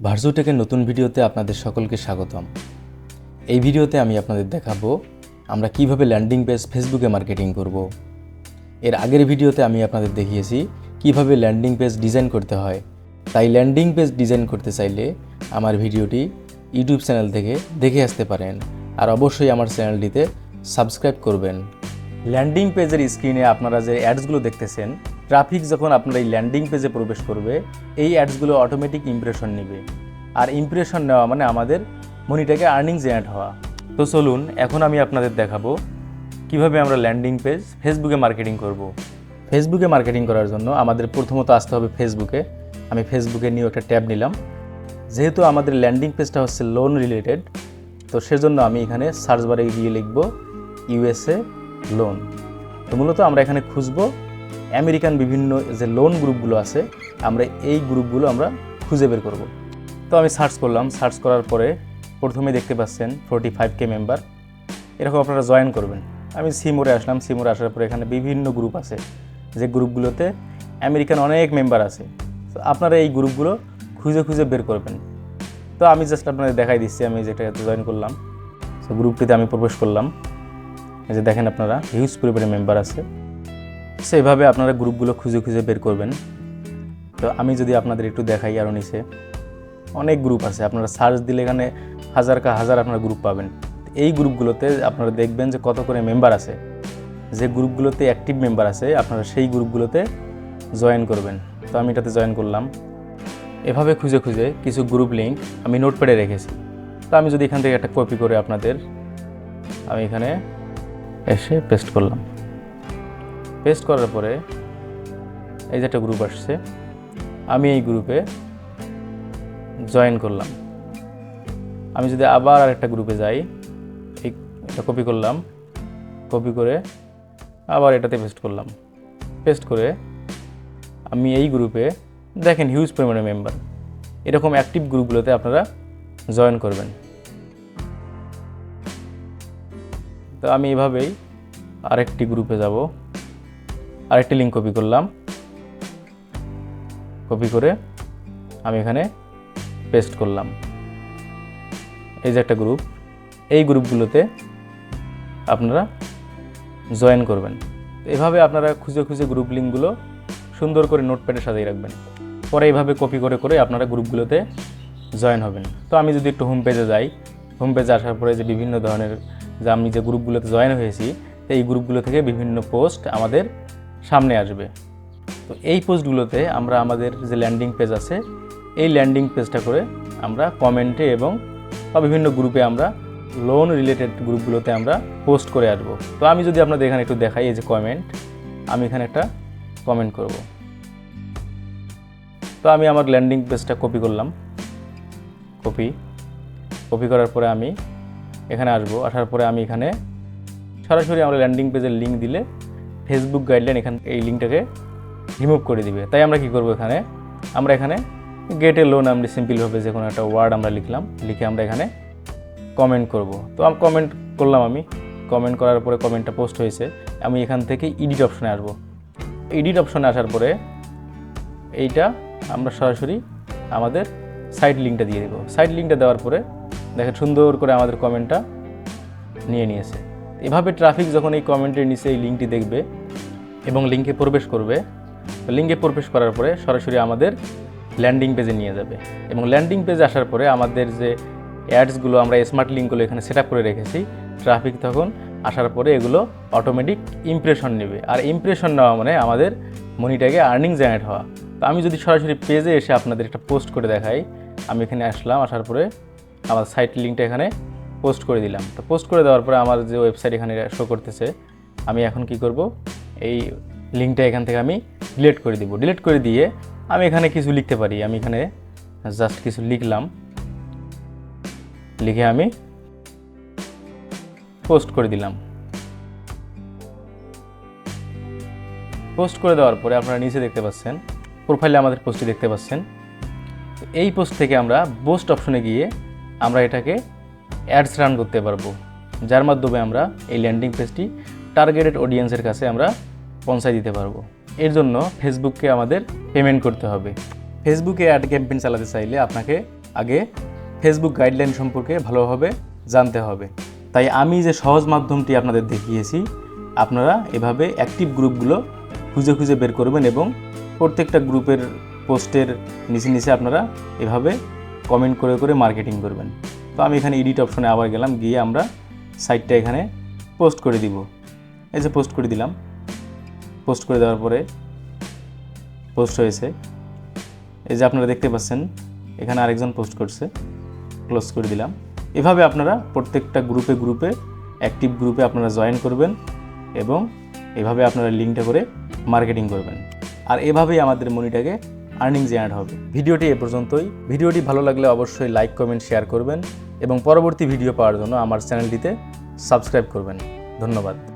ভার্সুটেকের নতুন ভিডিওতে আপনাদের সকলকে স্বাগতম। এই ভিডিওতে আমি আপনাদের দেখাবো, আমরা কীভাবে ল্যান্ডিং পেজ ফেসবুকে মার্কেটিং করব। এর আগের ভিডিওতে আমি আপনাদের দেখিয়েছি, কীভাবে ল্যান্ডিং পেজ ডিজাইন করতে হয়। তাই ল্যান্ডিং পেজ ডিজাইন করতে চাইলে আমার ভিডিওটি ইউটিউব চ্যানেল থেকে দেখে আসতে পারেন। আর অবশ্যই আমার চ্যানেলটিতে সাবস্ক্রাইব করবেন। ল্যান্ডিং পেজের স্ক্রিনে আপনারা যে অ্যাডসগুলো দেখতেছেন ট্রাফিক যখন আপনার এই ল্যান্ডিং পেজে প্রবেশ করবে, এই অ্যাডসগুলো অটোমেটিক ইমপ্রেশন নেবে। আর ইমপ্রেশন নেওয়া মানে আমাদের মনিটাকে আর্নিং জেনারেট হওয়া। তো চলুন, এখন আমি আপনাদের দেখাবো কীভাবে আমরা ল্যান্ডিং পেজ ফেসবুকে মার্কেটিং করব। ফেসবুকে মার্কেটিং করার জন্য আমাদের প্রথমত আসতে হবে ফেসবুকে আমি ফেসবুকে নিউ একটা ট্যাব নিলাম। যেহেতু আমাদের ল্যান্ডিং পেজটা হচ্ছে লোন রিলেটেড তো সেজন্য আমি এখানে সার্চ বারে গিয়ে লিখব ইউএসএ লোন তো মূলত আমরা এখানে খুঁজবো আমেরিকান বিভিন্ন যে লোন গ্রুপগুলো আছে, আমরা এই গ্রুপগুলো আমরা খুঁজে বের করব। তো আমি সার্চ করলাম সার্চ করার পরে প্রথমে দেখতে পাচ্ছেন ফোরটি ফাইভ কে মেম্বার এরকম আপনারা জয়েন করবেন। আমি সিমোরে আসলাম সিমোরে আসার পরে এখানে বিভিন্ন গ্রুপ আছে, যে গ্রুপগুলোতে আমেরিকান অনেক মেম্বার আছে। তো আপনারা এই গ্রুপগুলো খুঁজে খুঁজে বের করবেন। তো আমি জাস্ট আপনাদের দেখাই দিচ্ছি, আমি যেটা জয়েন করলাম। তো গ্রুপটিতে আমি প্রবেশ করলাম। যে দেখেন আপনারা হিউজ পরিবারের মেম্বার আছে। সেভাবে আপনারা গ্রুপগুলো খুঁজে খুঁজে বের করবেন। তো আমি যদি আপনাদের একটু দেখাই আরও নিচে, অনেক গ্রুপ আছে। আপনারা সার্চ দিলে এখানে হাজার কা হাজার আপনারা গ্রুপ পাবেন। এই গ্রুপগুলোতে আপনারা দেখবেন যে কত করে মেম্বার আছে। যে গ্রুপগুলোতে অ্যাক্টিভ মেম্বার আছে, আপনারা সেই গ্রুপগুলোতে জয়েন করবেন। তো আমি এটাতে জয়েন করলাম। এভাবে খুঁজে খুঁজে কিছু গ্রুপ লিঙ্ক আমি নোটপ্যাডে রেখেছি। তো আমি যদি এখান থেকে একটা কপি করে আপনাদের, আমি এখানে এসে পেস্ট করলাম। পেস্ট করার পরে এই যে একটা গ্রুপ আসছে, আমি এই গ্রুপে জয়েন করলাম। আমি যদি আবার আরেকটা গ্রুপে যাই, এই এটা কপি করলাম কপি করে আবার এটাতে পেস্ট করলাম। পেস্ট করে আমি এই গ্রুপে দেখেন হিউজ পরিমাণে মেম্বার এরকম অ্যাক্টিভ গ্রুপগুলোতে আপনারা জয়েন করবেন। তো আমি এভাবেই আরেকটি গ্রুপে যাব। আরেকটি লিঙ্ক কপি করলাম। কপি করে আমি এখানে পেস্ট করলাম। এই যে একটা গ্রুপ এই গ্রুপগুলোতে আপনারা জয়েন করবেন। এভাবে আপনারা খুঁজে খুঁজে গ্রুপ লিঙ্কগুলো সুন্দর করে নোটপ্যাডে সাজিয়ে রাখবেন। পরে এইভাবে কপি করে করে আপনারা গ্রুপগুলোতে জয়েন হবেন। তো আমি যদি একটু হোম পেজে যাই হোম পেজে আসার পরে যে বিভিন্ন ধরনের যে আমি যে গ্রুপগুলোতে জয়েন হয়েছি এই গ্রুপগুলো থেকে বিভিন্ন পোস্ট আমাদের সামনে আসবে। তো এই পোস্টগুলোতে আমরা আমাদের যে ল্যান্ডিং পেজ আছে, এই ল্যান্ডিং পেজটা করে আমরা কমেন্টে এবং বা বিভিন্ন গ্রুপে আমরা লোন রিলেটেড গ্রুপগুলোতে আমরা পোস্ট করে আসব। তো আমি যদি আপনাদের এখানে একটু দেখাই এই যে কমেন্ট আমি এখানে একটা কমেন্ট করব। তো আমি আমার ল্যান্ডিং পেজটা কপি করলাম। কপি কপি করার পরে আমি এখানে আসব। আসার পরে আমি এখানে সরাসরি আমরা ল্যান্ডিং পেজের লিঙ্ক দিলে ফেসবুক গাইডলাইন এখান এই লিঙ্কটাকে রিমুভ করে দিবে। তাই আমরা কি করব এখানে? আমরা এখানে গেট লোন আমরা সিম্পলভাবে যে কোনো একটা ওয়ার্ড আমরা লিখলাম, লিখে আমরা এখানে কমেন্ট করব। তো আমি কমেন্ট করলাম আমি। কমেন্ট করার পরে কমেন্টটা পোস্ট হয়েছে। আমি এখান থেকে এডিট অপশনে আসব। এডিট অপশনে আসার পরে এইটা আমরা সরাসরি আমাদের সাইট লিঙ্কটা দিয়ে দেবো। সাইট লিঙ্কটা দেওয়ার পরে দেখেন সুন্দর করে আমাদের কমেন্টটা নিয়ে নিয়েছে। এভাবে ট্রাফিক যখন এই কমেন্টের নিচে এই লিঙ্কটি দেখবে এবং লিঙ্কে প্রবেশ করবে লিঙ্কে প্রবেশ করার পরে সরাসরি আমাদের ল্যান্ডিং পেজে নিয়ে যাবে। এবং ল্যান্ডিং পেজে আসার পরে আমাদের যে অ্যাডসগুলো আমরা স্মার্ট লিঙ্কগুলো এখানে সেট করে রেখেছি ট্রাফিক তখন আসার পরে এগুলো অটোমেটিক ইমপ্রেশন নেবে। আর ইমপ্রেশন নেওয়া মানে আমাদের মনিটাকে আর্নিং জেনারেট হওয়া। তো আমি যদি সরাসরি পেজে এসে আপনাদের একটা পোস্ট করে দেখাই, আমি এখানে আসলাম, আসার পরে আমার সাইট লিঙ্কটা এখানে পোস্ট করে দিলাম। তো পোস্ট করে দেওয়ার পরে আমার যে ওয়েবসাইট এখানে শো করতেছে, আমি এখন কি করব? এই লিঙ্কটা এখান থেকে আমি ডিলিট করে দিব। ডিলিট করে দিয়ে আমি এখানে কিছু লিখতে পারি। আমি এখানে জাস্ট কিছু লিখলাম। লিখে আমি পোস্ট করে দিলাম। পোস্ট করে দেওয়ার পরে আপনারা নিচে দেখতে পাচ্ছেন প্রোফাইলে আমাদের পোস্টটি দেখতে পাচ্ছেন। এই পোস্ট থেকে আমরা পোস্ট অপশনে গিয়ে আমরা এটাকে অ্যাডস রান করতে পারব। যার মাধ্যমে আমরা এই ল্যান্ডিং পেজটি টার্গেটেড অডিয়েন্সের কাছে আমরা পৌঁছায় দিতে পারব। এর জন্য ফেসবুককে আমাদের পেমেন্ট করতে হবে। ফেসবুকে অ্যাড ক্যাম্পেইন চালাতে চাইলে আপনাকে আগে ফেসবুক গাইডলাইন সম্পর্কে ভালোভাবে জানতে হবে। তাই আমি যে সহজ মাধ্যমটি আপনাদের দেখিয়েছি, আপনারা এভাবে অ্যাক্টিভ গ্রুপগুলো খুঁজে খুঁজে বের করবেন এবং প্রত্যেকটা গ্রুপের পোস্টের নিচে নিচে আপনারা এভাবে কমেন্ট করে করে মার্কেটিং করবেন। তো আমি এখানে এডিট অপশনে আবার গেলাম, গিয়ে আমরা সাইটটা এখানে পোস্ট করে দিব। এই যে পোস্ট করে দিলাম। পোস্ট করে দেওয়ার পরে পোস্ট হয়েছে। এই যে আপনারা দেখতে পাচ্ছেন, এখানে আরেকজন পোস্ট করছে। ক্লোজ করে দিলাম। এভাবে আপনারা প্রত্যেকটা গ্রুপে গ্রুপে অ্যাক্টিভ গ্রুপে আপনারা জয়েন করবেন এবং এভাবে আপনারা লিঙ্কটা করে মার্কেটিং করবেন। আর এভাবেই আমাদের মনিটাকে আর্নিং জেনারেট হবে। ভিডিওটি এ পর্যন্তই। ভিডিওটি ভালো লাগলে অবশ্যই লাইক কমেন্ট শেয়ার করবেন এবং পরবর্তী ভিডিও পাওয়ার জন্য আমার চ্যানেলটিতে সাবস্ক্রাইব করবেন। ধন্যবাদ।